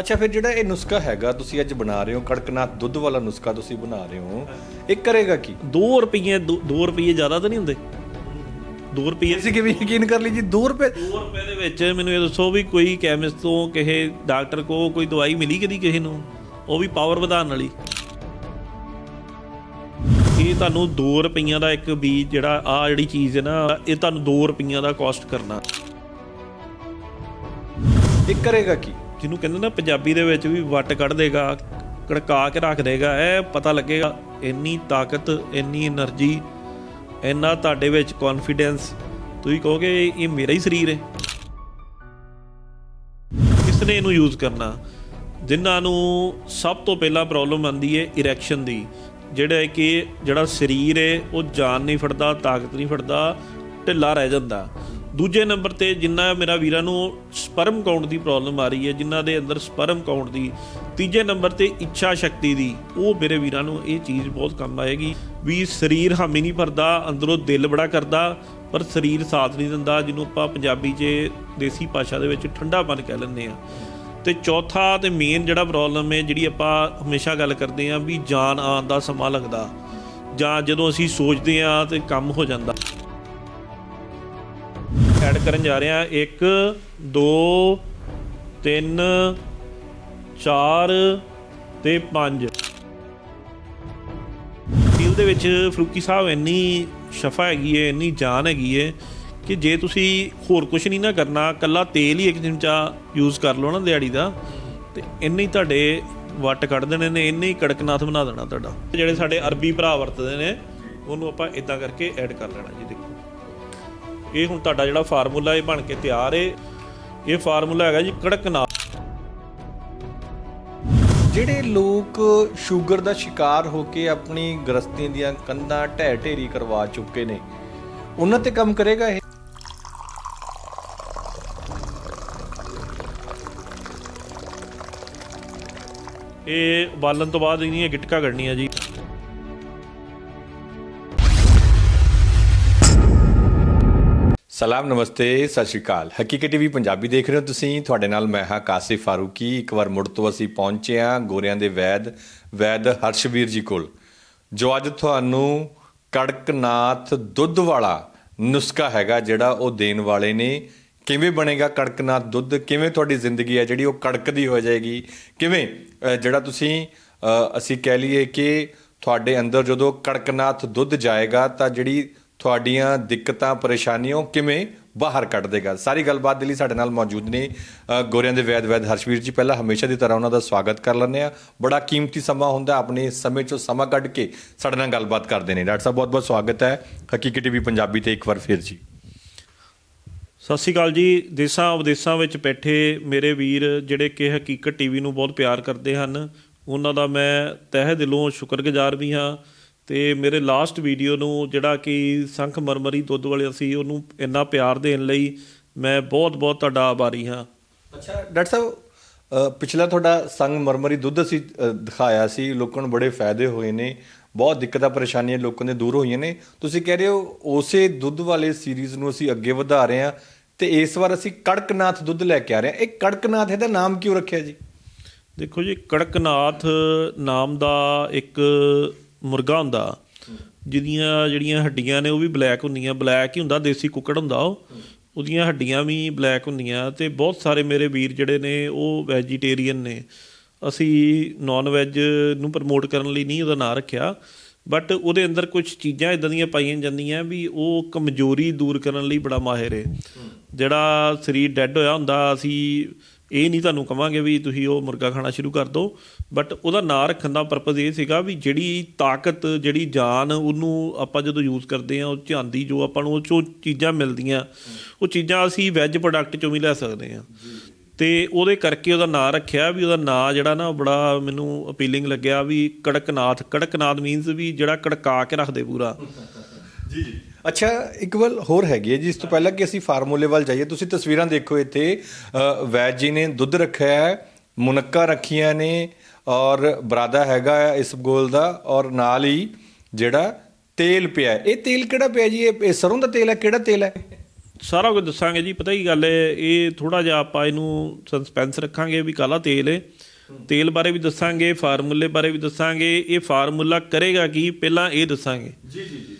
ਅੱਛਾ ਫਿਰ ਜਿਹੜਾ ਇਹ ਨੁਸਖਾ ਹੈਗਾ ਤੁਸੀਂ ਅੱਜ ਬਣਾ ਰਹੇ ਹੋ ਕੜਕਨਾਥ ਦੁੱਧ ਵਾਲਾ ਨੁਸਖਾ ਤੁਸੀਂ ਬਣਾ ਰਹੇ ਹੋ ਇਹ ਕਰੇਗਾ ਕੀ? 2 ਰੁਪਏ 2 ਰੁਪਏ ਜ਼ਿਆਦਾ ਤਾਂ ਨਹੀਂ ਹੁੰਦੇ? 2 ਰੁਪਏ ਤੁਸੀਂ ਕਿਵੇਂ ਯਕੀਨ ਕਰ ਲਈ ਜੀ 2 ਰੁਪਏ 2 ਰੁਪਏ ਦੇ ਵਿੱਚ ਮੈਨੂੰ ਇਹ ਦੱਸੋ ਵੀ ਕੋਈ ਕੈਮਿਸਟ ਤੋਂ ਕਿਸੇ ਡਾਕਟਰ ਕੋ ਕੋਈ ਦਵਾਈ ਮਿਲੀ ਕਦੀ ਕਿਸੇ ਨੂੰ? ਉਹ ਵੀ ਪਾਵਰ ਵਧਾਉਣ ਵਾਲੀ। ਇਹ ਤੁਹਾਨੂੰ 2 ਰੁਪਈਆਂ ਦਾ ਇੱਕ ਬੀਜ ਜਿਹੜਾ ਆ ਜਿਹੜੀ ਚੀਜ਼ ਹੈ ਨਾ ਇਹ ਤੁਹਾਨੂੰ 2 ਰੁਪਈਆਂ ਦਾ ਕਾਸਟ ਕਰਨਾ। ਇਹ ਕਰੇਗਾ ਕੀ? ਜਿਹਨੂੰ ਕਹਿੰਦੇ ਨਾ ਪੰਜਾਬੀ ਦੇ ਵਿੱਚ ਵੀ ਵੱਟ ਕੱਢ ਦੇਗਾ, ਕੜਕਾ ਕੇ ਰੱਖ ਦੇਗਾ, ਇਹ ਪਤਾ ਲੱਗੇਗਾ ਇੰਨੀ ਤਾਕਤ, ਇੰਨੀ એનર્ਜੀ ਇੰਨਾ ਤੁਹਾਡੇ ਵਿੱਚ ਕੌਨਫੀਡੈਂਸ ਤੁਸੀਂ ਕਹੋਗੇ ਇਹ ਮੇਰਾ ਹੀ ਸਰੀਰ ਹੈ। ਕਿਸ ਨੇ ਇਹਨੂੰ ਯੂਜ਼ ਕਰਨਾ? ਜਿਨ੍ਹਾਂ ਨੂੰ ਸਭ ਤੋਂ ਪਹਿਲਾਂ ਪ੍ਰੋਬਲਮ ਆਂਦੀ ਹੈ ਇਰੈਕਸ਼ਨ ਦੀ, ਜਿਹੜਾ ਕਿ ਜਿਹੜਾ ਸਰੀਰ ਹੈ, ਉਹ ਜਾਨ ਨਹੀਂ ਫੜਦਾ, ਤਾਕਤ ਨਹੀਂ ਫੜਦਾ, ਢਿੱਲਾ ਰਹਿ ਜਾਂਦਾ। ਦੂਜੇ ਨੰਬਰ ਤੇ ਜਿੰਨਾ ਮੇਰਾ ਵੀਰਾਂ ਨੂੰ ਸਪਰਮ ਕਾਊਂਟ ਦੀ ਪ੍ਰੋਬਲਮ ਆ ਰਹੀ ਹੈ ਜਿਨ੍ਹਾਂ ਦੇ ਅੰਦਰ ਸਪਰਮ ਕਾਊਂਟ ਦੀ, ਤੀਜੇ ਨੰਬਰ ਤੇ ਇੱਛਾ ਸ਼ਕਤੀ ਦੀ, ਉਹ ਮੇਰੇ ਵੀਰਾਂ ਨੂੰ ਇਹ ਚੀਜ਼ ਬਹੁਤ ਕੰਮ ਆਏਗੀ। ਵੀ ਸਰੀਰ ਹਾਮੀ ਨਹੀਂ ਭਰਦਾ, ਅੰਦਰੋਂ ਦਿਲ ਬੜਾ ਕਰਦਾ, ਪਰ ਸਰੀਰ ਸਾਥ ਨਹੀਂ ਦਿੰਦਾ, ਜਿਹਨੂੰ ਆਪਾਂ ਪੰਜਾਬੀ 'ਚ ਦੇਸੀ ਭਾਸ਼ਾ ਦੇ ਵਿੱਚ ਠੰਡਾਪਨ ਕਹਿ ਲੈਂਦੇ ਆ ਤੇ ਚੌਥਾ ਤੇ ਮੇਨ ਜਿਹੜਾ ਪ੍ਰੋਬਲਮ ਹੈ, ਜਿਹੜੀ ਆਪਾਂ ਹਮੇਸ਼ਾ ਗੱਲ ਕਰਦੇ ਆ ਵੀ ਜਾਨ ਆਉਣ ਦਾ ਸਮਾਂ ਲੱਗਦਾ, ਜਾਂ ਜਦੋਂ ਅਸੀਂ ਸੋਚਦੇ ਆ ਤੇ ਕੰਮ ਹੋ ਜਾਂਦਾ। ਐਡ ਕਰਨ ਜਾ ਰਹੇ ਆ 1 2 3 4 ਤੇ 5 ਦਿਲ ਦੇ ਵਿੱਚ ਫਰੂਕੀ ਸਾਹਿਬ ਇੰਨੀ ਸ਼ਫਾ ਹੈਗੀ ਏ, ਇੰਨੀ ਜਾਨ ਹੈਗੀ ਏ ਕਿ ਜੇ ਤੁਸੀਂ ਹੋਰ ਕੁਝ ਨਹੀਂ ਨਾ ਕਰਨਾ, ਕੱਲਾ ਤੇਲ ਹੀ ਇੱਕ ਚਮਚਾ ਯੂਜ਼ ਕਰ ਲਓ ਨਾ ਦਿਹਾੜੀ ਦਾ, ਤੇ ਇੰਨੇ ਹੀ ਤੁਹਾਡੇ ਵੱਟ ਕੱਢ ਦੇਣੇ ਨੇ, ਇੰਨੇ ਹੀ ਕੜਕਨਾਥ ਬਣਾ ਦੇਣਾ ਤੁਹਾਡਾ। ਜਿਹੜੇ ਸਾਡੇ ਅਰਬੀ ਭਰਾ ਵਰਤਦੇ ਨੇ, ਉਹਨੂੰ ਆਪਾਂ ਇਦਾਂ ਕਰਕੇ ਐਡ ਕਰ ਲੈਣਾ ਜੀ, ਦੇਖੋ। ਇਹ ਹੁਣ ਤੁਹਾਡਾ ਜਿਹੜਾ ਫਾਰਮੂਲਾ ਇਹ ਬਣ ਕੇ ਤਿਆਰ ਏ। ਇਹ ਫਾਰਮੂਲਾ ਹੈਗਾ ਜੀ ਕੜਕਨਾਥ। ਜਿਹੜੇ ਲੋਕ ਸ਼ੂਗਰ ਦਾ ਸ਼ਿਕਾਰ ਹੋ ਕੇ ਆਪਣੀ ਗ੍ਰਸਤੀ ਦੀਆਂ ਕੰਧਾਂ ਢਹਿ ਢੇਰੀ ਕਰਵਾ ਚੁੱਕੇ ਨੇ ਉਹਨਾਂ ਤੇ ਕੰਮ ਕਰੇਗਾ ਇਹ? ਇਹ ਉਬਾਲਣ ਤੋਂ ਬਾਅਦ ਇਹਦੀਆਂ ਗਿਟਕਾ ਕੱਢਣੀਆਂ ਜੀ। ਸਲਾਮ, ਨਮਸਤੇ, ਸਤਿ ਸ਼੍ਰੀ ਅਕਾਲ। ਹਕੀਕਤ ਟੀਵੀ ਪੰਜਾਬੀ ਦੇਖ ਰਹੇ ਹੋ ਤੁਸੀਂ। ਤੁਹਾਡੇ ਨਾਲ ਮੈਂ ਹਾਂ ਕਾਸਿਫ ਫਾਰੂਕੀ। ਇੱਕ ਵਾਰ ਮੁੜ ਤੋਂ ਅਸੀਂ ਪਹੁੰਚੇ ਹਾਂ ਗੋਰਿਆਂ ਦੇ ਵੈਦ ਵੈਦ ਹਰਸ਼ਵੀਰ ਜੀ ਕੋਲ, ਜੋ ਅੱਜ ਤੁਹਾਨੂੰ ਕੜਕਨਾਥ ਦੁੱਧ ਵਾਲਾ ਨੁਸਖਾ ਹੈਗਾ, ਜਿਹੜਾ ਉਹ ਦੇਣ ਵਾਲੇ ਨੇ। ਕਿਵੇਂ ਬਣੇਗਾ ਕੜਕਨਾਥ ਦੁੱਧ? ਕਿਵੇਂ ਤੁਹਾਡੀ ਜ਼ਿੰਦਗੀ ਹੈ ਜਿਹੜੀ ਉਹ ਕੜਕਦੀ ਹੋ ਜਾਏਗੀ? ਕਿਵੇਂ ਜਿਹੜਾ ਤੁਸੀਂ ਅਸੀਂ ਕਹਿ ਲਈਏ ਕਿ ਤੁਹਾਡੇ ਅੰਦਰ ਜਦੋਂ ਕੜਕਨਾਥ ਦੁੱਧ ਜਾਏਗਾ ਤਾਂ ਜਿਹੜੀ ਤੁਹਾਡੀਆਂ ਦਿੱਕਤਾਂ, ਪਰੇਸ਼ਾਨੀਆਂ ਉਹ ਕਿਵੇਂ ਬਾਹਰ ਕੱਢ ਦੇਗਾ? ਸਾਰੀ ਗੱਲਬਾਤ ਦੇ ਲਈ ਸਾਡੇ ਨਾਲ ਮੌਜੂਦ ਨੇ ਗੋਰਿਆਂ ਦੇ ਵੈਦ ਵੈਦ ਹਰਸ਼ਵੀਰ ਜੀ। ਪਹਿਲਾਂ ਹਮੇਸ਼ਾ ਦੀ ਤਰ੍ਹਾਂ ਉਹਨਾਂ ਦਾ ਸਵਾਗਤ ਕਰ ਲੈਂਦੇ ਆ ਬੜਾ ਕੀਮਤੀ ਸਮਾਂ ਹੁੰਦਾ, ਆਪਣੇ ਸਮੇਂ ਚੋਂ ਸਮਾਂ ਕੱਢ ਕੇ ਸਾਡੇ ਨਾਲ ਗੱਲਬਾਤ ਕਰਦੇ ਨੇ। ਡਾਕਟਰ ਸਾਹਿਬ, ਬਹੁਤ ਬਹੁਤ ਸਵਾਗਤ ਹੈ। ਹਕੀਕਤ ਟੀਵੀ ਪੰਜਾਬੀ ਤੇ ਇੱਕ ਵਾਰ ਫਿਰ ਜੀ। ਸਤਿ ਸ਼੍ਰੀ ਅਕਾਲ ਜੀ। ਦੇਸਾਂ ਵਿਦੇਸਾਂ ਵਿੱਚ ਬੈਠੇ ਮੇਰੇ ਵੀਰ ਜਿਹੜੇ ਕਿ ਹਕੀਕਤ ਟੀਵੀ ਨੂੰ ਬਹੁਤ ਪਿਆਰ ਕਰਦੇ ਹਨ, ਉਹਨਾਂ ਦਾ ਮੈਂ ਤਹਿ ਦਿਲੋਂ ਸ਼ੁਕਰਗੁਜ਼ਾਰ ਵੀ ਹਾਂ। ਤੇ ਮੇਰੇ ਲਾਸਟ ਵੀਡੀਓ ਨੂੰ ਜਿਹੜਾ ਕਿ ਸੰਖ ਮਰਮਰੀ ਦੁੱਧ ਵਾਲੇ ਸੀ ਉਹਨੂੰ ਇੰਨਾ ਪਿਆਰ ਦੇਣ ਲਈ ਮੈਂ ਬਹੁਤ ਬਹੁਤ ਤੁਹਾਡਾ ਆਭਾਰੀ ਹਾਂ। ਅੱਛਾ ਡਾਕਟਰ ਸਾਹਿਬ ਪਿਛਲਾ ਤੁਹਾਡਾ ਸੰਗ ਮਰਮਰੀ ਦੁੱਧ ਅਸੀਂ ਦਿਖਾਇਆ ਸੀ ਲੋਕਾਂ ਨੂੰ ਬੜੇ ਫਾਇਦੇ ਹੋਏ ਨੇ ਬਹੁਤ ਦਿੱਕਤਾਂ ਪਰੇਸ਼ਾਨੀਆਂ ਲੋਕਾਂ ਦੇ ਦੂਰ ਹੋਈਆਂ ਨੇ। ਤੁਸੀਂ ਕਹਿ ਰਹੇ ਹੋ ਉਸੇ ਦੁੱਧ ਵਾਲੇ ਸੀਰੀਜ਼ ਨੂੰ ਅਸੀਂ ਅੱਗੇ ਵਧਾ ਰਹੇ ਹਾਂ ਤੇ ਇਸ ਵਾਰ ਅਸੀਂ ਕੜਕਨਾਥ ਦੁੱਧ ਲੈ ਕੇ ਆ ਰਹੇ ਹਾਂ। ਇਹ ਕੜਕਨਾਥ ਇਹਦਾ ਨਾਮ ਕਿਉਂ ਰੱਖਿਆ ਜੀ? ਦੇਖੋ ਜੀ ਕੜਕਨਾਥ ਨਾਮ ਦਾ ਇੱਕ ਮੁਰਗਾ ਹੁੰਦਾ। ਜਿਹਦੀਆਂ ਜਿਹੜੀਆਂ ਹੱਡੀਆਂ ਨੇ ਉਹ ਵੀ ਬਲੈਕ ਹੁੰਦੀਆਂ। ਬਲੈਕ ਹੀ ਹੁੰਦਾ ਦੇਸੀ ਕੁੱਕੜ ਹੁੰਦਾ ਉਹ। ਉਹਦੀਆਂ ਹੱਡੀਆਂ ਵੀ ਬਲੈਕ ਹੁੰਦੀਆਂ ਤੇ ਬਹੁਤ ਸਾਰੇ ਮੇਰੇ ਵੀਰ ਜਿਹੜੇ ਨੇ ਉਹ ਵੈਜੀਟੇਰੀਅਨ ਨੇ। ਅਸੀਂ ਨਾਨ ਵੈਜ ਨੂੰ ਪ੍ਰਮੋਟ ਕਰਨ ਲਈ ਨਹੀਂ ਉਹਦਾ ਨਾਂ ਰੱਖਿਆ। ਬਟ ਉਹਦੇ ਅੰਦਰ ਕੁਝ ਚੀਜ਼ਾਂ ਇਦਾਂ ਦੀਆਂ ਪਾਈਆਂ ਜਾਂਦੀਆਂ ਵੀ ਉਹ ਕਮਜ਼ੋਰੀ ਦੂਰ ਕਰਨ ਲਈ ਬੜਾ ਮਾਹਿਰ ਹੈ। ਜਿਹੜਾ ਸਰੀਰ ਡੈੱਡ ਹੋਇਆ ਹੁੰਦਾ ਅਸੀਂ ਇਹ ਨਹੀਂ ਤੁਹਾਨੂੰ ਕਵਾਂਗੇ ਵੀ ਤੁਸੀਂ ਉਹ ਮੁਰਗਾ ਖਾਣਾ ਸ਼ੁਰੂ ਕਰ ਦਿਓ ਬਟ ਉਹਦਾ ਨਾਂ ਰੱਖਣ ਦਾ ਪਰਪਸ ਇਹ ਸੀਗਾ ਵੀ ਜਿਹੜੀ ਤਾਕਤ, ਜਿਹੜੀ ਜਾਨ ਉਹਨੂੰ ਆਪਾਂ ਜਦੋਂ ਯੂਜ਼ ਕਰਦੇ ਆ ਉਹ ਚਾਂਦੀ ਜੋ ਆਪਾਂ ਨੂੰ ਉਹ ਚੋਂ ਚੀਜ਼ਾਂ ਮਿਲਦੀਆਂ, ਉਹ ਚੀਜ਼ਾਂ ਅਸੀਂ ਵੈਜ ਪ੍ਰੋਡਕਟ ਚੋਂ ਵੀ ਲੈ ਸਕਦੇ ਆ ਤੇ ਉਹਦੇ ਕਰਕੇ ਉਹਦਾ ਨਾਂ ਰੱਖਿਆ ਵੀ ਉਹਦਾ ਨਾਂ ਜਿਹੜਾ ਨਾ ਉਹ ਬੜਾ ਮੈਨੂੰ ਅਪੀਲਿੰਗ ਲੱਗਿਆ ਵੀ ਕੜਕਨਾਥ। ਕੜਕਨਾਥ ਮੀਨਸ ਵੀ ਜਿਹੜਾ ਕੜਕਾ ਕੇ ਰੱਖਦੇ ਪੂਰਾ। ਜੀ ਜੀ। ਅੱਛਾ ਇੱਕ ਵੱਲ ਹੋਰ ਹੈਗੀ ਹੈ ਜੀ ਇਸ ਤੋਂ ਪਹਿਲਾਂ ਕਿ ਅਸੀਂ ਫਾਰਮੂਲੇ ਵੱਲ ਜਾਈਏ ਤੁਸੀਂ ਤਸਵੀਰਾਂ ਦੇਖੋ ਇੱਥੇ ਵੈਦ ਜੀ ਨੇ ਦੁੱਧ ਰੱਖਿਆ ਹੈ ਮੁਨੱਕਾ ਰੱਖੀਆਂ ਨੇ ਔਰ ਬਰਾਦਾ ਹੈਗਾ ਹੈ ਇਸ ਗੋਲ ਦਾ ਔਰ ਨਾਲ ਹੀ ਜਿਹੜਾ ਤੇਲ ਪਿਆ ਹੈ। ਇਹ ਤੇਲ ਕਿਹੜਾ ਪਿਆ ਜੀ? ਇਹ ਸਰੋਂ ਦਾ ਤੇਲ ਹੈ ਕਿਹੜਾ ਤੇਲ ਹੈ? ਸਾਰਾ ਕੁਝ ਦੱਸਾਂਗੇ ਜੀ ਪਤਾ ਕੀ ਗੱਲ ਹੈ ਇਹ ਥੋੜਾ ਜਿਹਾ ਆਪਾਂ ਇਹਨੂੰ ਸਸਪੈਂਸ ਰੱਖਾਂਗੇ ਵੀ ਕਾਲਾ ਤੇਲ ਹੈ। ਤੇਲ ਬਾਰੇ ਵੀ ਦੱਸਾਂਗੇ ਫਾਰਮੂਲੇ ਬਾਰੇ ਵੀ ਦੱਸਾਂਗੇ ਇਹ ਫਾਰਮੂਲਾ ਕਰੇਗਾ ਕੀ? ਪਹਿਲਾਂ ਇਹ ਦੱਸਾਂਗੇ। ਜੀ ਜੀ ਜੀ।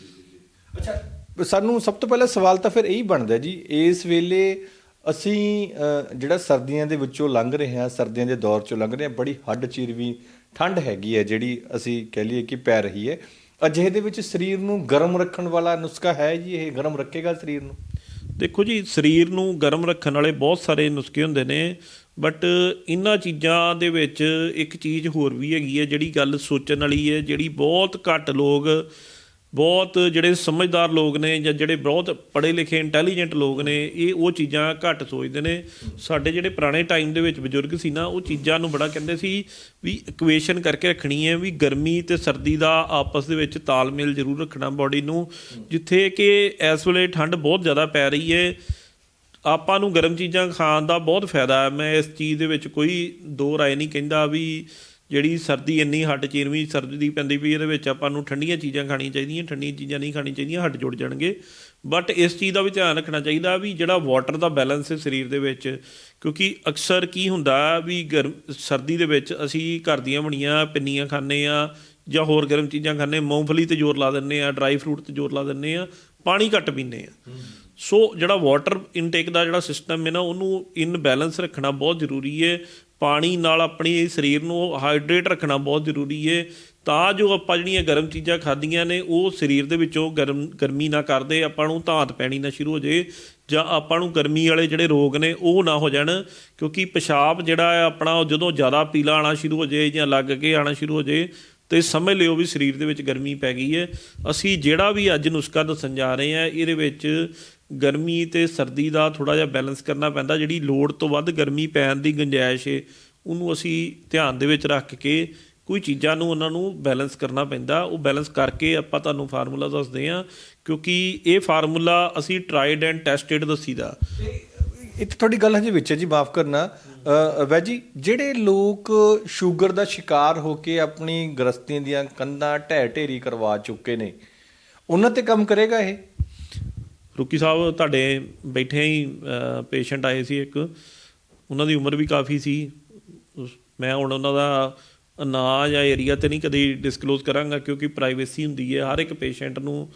ਅੱਛਾ ਸਾਨੂੰ ਸਭ ਤੋਂ ਪਹਿਲਾਂ ਸਵਾਲ ਤਾਂ ਫਿਰ ਇਹੀ ਬਣਦਾ ਜੀ, ਇਸ ਵੇਲੇ ਅਸੀਂ ਜਿਹੜਾ ਸਰਦੀਆਂ ਦੇ ਵਿੱਚੋਂ ਲੰਘ ਰਹੇ ਹਾਂ, ਸਰਦੀਆਂ ਦੇ ਦੌਰ ਚੋਂ ਲੰਘ ਰਹੇ ਹਾਂ, ਬੜੀ ਹੱਡ ਚੀਰਵੀ ਠੰਡ ਹੈਗੀ ਹੈ, ਜਿਹੜੀ ਅਸੀਂ ਕਹਿ ਲਈਏ ਕਿ ਪੈ ਰਹੀ ਹੈ। ਅਜਿਹੇ ਦੇ ਵਿੱਚ ਸਰੀਰ ਨੂੰ ਗਰਮ ਰੱਖਣ ਵਾਲਾ ਨੁਸਖਾ ਹੈ ਜੀ ਇਹ, ਗਰਮ ਰੱਖੇਗਾ ਸਰੀਰ ਨੂੰ? ਦੇਖੋ ਜੀ, ਸਰੀਰ ਨੂੰ ਗਰਮ ਰੱਖਣ ਵਾਲੇ ਬਹੁਤ ਸਾਰੇ ਨੁਸਖੇ ਹੁੰਦੇ ਨੇ, ਬਟ ਇਹਨਾਂ ਚੀਜ਼ਾਂ ਦੇ ਵਿੱਚ ਇੱਕ ਚੀਜ਼ ਹੋਰ ਵੀ ਹੈਗੀ ਹੈ, ਜਿਹੜੀ ਗੱਲ ਸੋਚਣ ਵਾਲੀ ਹੈ, ਜਿਹੜੀ ਬਹੁਤ ਘੱਟ ਲੋਕ ਬਹੁਤ ਜਿਹੜੇ ਸਮਝਦਾਰ ਲੋਕ ਨੇ ਜਾਂ ਜਿਹੜੇ ਬਹੁਤ ਪੜ੍ਹੇ ਲਿਖੇ ਇੰਟੈਲੀਜੈਂਟ ਲੋਕ ਨੇ, ਇਹ ਉਹ ਚੀਜ਼ਾਂ ਘੱਟ ਸੋਚਦੇ ਨੇ। ਸਾਡੇ ਜਿਹੜੇ ਪੁਰਾਣੇ ਟਾਈਮ ਦੇ ਵਿੱਚ ਬਜ਼ੁਰਗ ਸੀ ਨਾ, ਉਹ ਚੀਜ਼ਾਂ ਨੂੰ ਬੜਾ ਕਹਿੰਦੇ ਸੀ ਵੀ ਇਕੁਏਸ਼ਨ ਕਰਕੇ ਰੱਖਣੀ ਹੈ, ਵੀ ਗਰਮੀ ਤੇ ਸਰਦੀ ਦਾ ਆਪਸ ਦੇ ਵਿੱਚ ਤਾਲਮੇਲ ਜ਼ਰੂਰ ਰੱਖਣਾ ਬਾਡੀ ਨੂੰ, ਜਿੱਥੇ ਕਿ ਇਸ ਵੇਲੇ ਠੰਡ ਬਹੁਤ ਜ਼ਿਆਦਾ ਪੈ ਰਹੀ ਹੈ। ਆਪਾਂ ਨੂੰ ਗਰਮ ਚੀਜ਼ਾਂ ਖਾਣ ਦਾ ਬਹੁਤ ਫਾਇਦਾ ਹੈ। ਮੈਂ ਇਸ ਚੀਜ਼ ਦੇ ਵਿੱਚ ਕੋਈ ਦੋ ਰਾਏ ਨਹੀਂ ਕਹਿੰਦਾ ਵੀ ਜਿਹੜੀ ਸਰਦੀ ਇੰਨੀ ਹੱਟ ਚੀਰਵੀਂ ਸਰਦੀ ਪੈਂਦੀ ਵੀ ਇਹਦੇ ਵਿੱਚ ਆਪਾਂ ਨੂੰ ਠੰਡੀਆਂ ਚੀਜ਼ਾਂ ਖਾਣੀਆਂ ਚਾਹੀਦੀਆਂ, ਠੰਡੀਆਂ ਚੀਜ਼ਾਂ ਨਹੀਂ ਖਾਣੀਆਂ ਚਾਹੀਦੀਆਂ, ਹੱਡ ਜੁੜ ਜਾਣਗੇ। ਬਟ ਇਸ ਚੀਜ਼ ਦਾ ਵੀ ਧਿਆਨ ਰੱਖਣਾ ਚਾਹੀਦਾ ਵੀ ਜਿਹੜਾ ਵਾਟਰ ਦਾ ਬੈਲੈਂਸ ਹੈ ਸਰੀਰ ਦੇ ਵਿੱਚ, ਕਿਉਂਕਿ ਅਕਸਰ ਕੀ ਹੁੰਦਾ ਵੀ ਗਰਮ, ਸਰਦੀ ਦੇ ਵਿੱਚ ਅਸੀਂ ਘਰ ਦੀਆਂ ਬਣੀਆਂ ਪਿੰਨੀਆਂ ਖਾਂਦੇ ਆ ਜਾਂ ਹੋਰ ਗਰਮ ਚੀਜ਼ਾਂ ਖਾਂਦੇ ਮੂੰਗਫਲੀ ਤੇ ਜ਼ੋਰ ਲਾ ਦਿੰਦੇ ਆ ਡਰਾਈ ਫਰੂਟ ਤੇ ਜ਼ੋਰ ਲਾ ਦਿੰਦੇ ਆ ਪਾਣੀ ਘੱਟ ਪੀਂਦੇ ਆ ਸੋ ਜਿਹੜਾ ਵਾਟਰ ਇਨਟੇਕ ਦਾ ਜਿਹੜਾ ਸਿਸਟਮ ਹੈ ਨਾ, ਉਹਨੂੰ ਇਨ ਬੈਲੈਂਸ ਰੱਖਣਾ ਬਹੁਤ ਜ਼ਰੂਰੀ ਹੈ। ਪਾਣੀ ਨਾਲ ਆਪਣੀ ਸਰੀਰ ਨੂੰ ਹਾਈਡਰੇਟ ਰੱਖਣਾ ਬਹੁਤ ਜ਼ਰੂਰੀ ਹੈ ਤਾਂ ਜੋ ਆਪਾਂ ਜਿਹੜੀਆਂ ਗਰਮ ਚੀਜ਼ਾਂ ਖਾਧੀਆਂ ਨੇ, ਉਹ ਸਰੀਰ ਦੇ ਵਿੱਚੋਂ ਗਰਮ, ਗਰਮੀ ਨਾ ਕਰਦੇ, ਆਪਾਂ ਨੂੰ ਧਾਤ ਪੈਣੀ ਨਾ ਸ਼ੁਰੂ ਹੋ ਜੇ ਜਾਂ ਆਪਾਂ ਨੂੰ ਗਰਮੀ ਵਾਲੇ ਜਿਹੜੇ ਰੋਗ ਨੇ, ਉਹ ਨਾ ਹੋ ਜਾਣ। ਕਿਉਂਕਿ ਪਿਸ਼ਾਬ ਜਿਹੜਾ ਹੈ ਆਪਣਾ, ਉਹ ਜਦੋਂ ਜ਼ਿਆਦਾ ਪੀਲਾ ਆਣਾ ਸ਼ੁਰੂ ਹੋ ਜੇ ਜਾਂ ਲੱਗ ਕੇ ਆਣਾ ਸ਼ੁਰੂ ਹੋ ਜੇ ਤੇ ਸਮਝ ਲਿਓ ਵੀ ਸਰੀਰ ਦੇ ਵਿੱਚ ਗਰਮੀ ਪੈ ਗਈ ਹੈ। ਅਸੀਂ ਜਿਹੜਾ ਵੀ ਅੱਜ ਨੁਸਖਾ ਦੱਸਣ ਜਾ ਰਹੇ ਹਾਂ, ਇਹਦੇ ਵਿੱਚ ਗਰਮੀ ਤੇ ਸਰਦੀ ਦਾ ਥੋੜਾ ਜਿਹਾ ਬੈਲੈਂਸ ਕਰਨਾ ਪੈਂਦਾ, ਜਿਹੜੀ ਲੋੜ ਤੋਂ ਵੱਧ ਗਰਮੀ ਪੈਣ ਦੀ ਗੁੰਜਾਇਸ਼ ਏ ਉਹਨੂੰ ਅਸੀਂ ਧਿਆਨ ਦੇ ਵਿੱਚ ਰੱਖ ਕੇ ਕੋਈ ਚੀਜ਼ਾਂ ਨੂੰ ਉਹਨਾਂ ਨੂੰ ਬੈਲੈਂਸ ਕਰਨਾ ਪੈਂਦਾ। ਉਹ ਬੈਲੈਂਸ ਕਰਕੇ ਆਪਾਂ ਤੁਹਾਨੂੰ ਫਾਰਮੂਲਾ ਦੱਸਦੇ ਹਾਂ, ਕਿਉਂਕਿ ਇਹ ਫਾਰਮੂਲਾ ਅਸੀਂ ਟਰਾਈਡ ਐਂਡ ਟੈਸਟਡ ਦੱਸੀਦਾ। ਇੱਥੇ ਤੁਹਾਡੀ ਗੱਲ ਹਜੇ ਵਿੱਚ ਹੈ ਜੀ ਮਾਫ ਕਰਨਾ। ਅ, ਵੈ ਜੀ ਜਿਹੜੇ ਲੋਕ ਸ਼ੂਗਰ ਦਾ ਸ਼ਿਕਾਰ ਹੋ ਕੇ ਆਪਣੀ ਗ੍ਰਸਤੀਆਂ ਦੀਆਂ ਕੰਧਾਂ ਢਹਿ ਢੇਰੀ ਕਰਵਾ ਚੁੱਕੇ ਨੇ ਉਹਨਾਂ ਤੇ ਕੰਮ ਕਰੇਗਾ ਇਹ? ਰੁਕੀ ਸਾਹਿਬ ਤੁਹਾਡੇ ਬੈਠੇ ਹੀ ਪੇਸ਼ੈਂਟ ਆਏ ਸੀ ਇੱਕ। ਉਹਨਾਂ ਦੀ ਉਮਰ ਵੀ ਕਾਫੀ ਸੀ। ਮੈਂ ਹੁਣ ਉਹਨਾਂ ਦਾ ਨਾਂ ਜਾਂ ਏਰੀਆ ਤੇ ਨਹੀਂ ਕਦੇ ਡਿਸਕਲੋਜ਼ ਕਰਾਂਗਾ ਕਿਉਂਕਿ ਪ੍ਰਾਈਵੇਸੀ ਹੁੰਦੀ ਹੈ। ਹਰ ਇੱਕ ਪੇਸ਼ੈਂਟ ਨੂੰ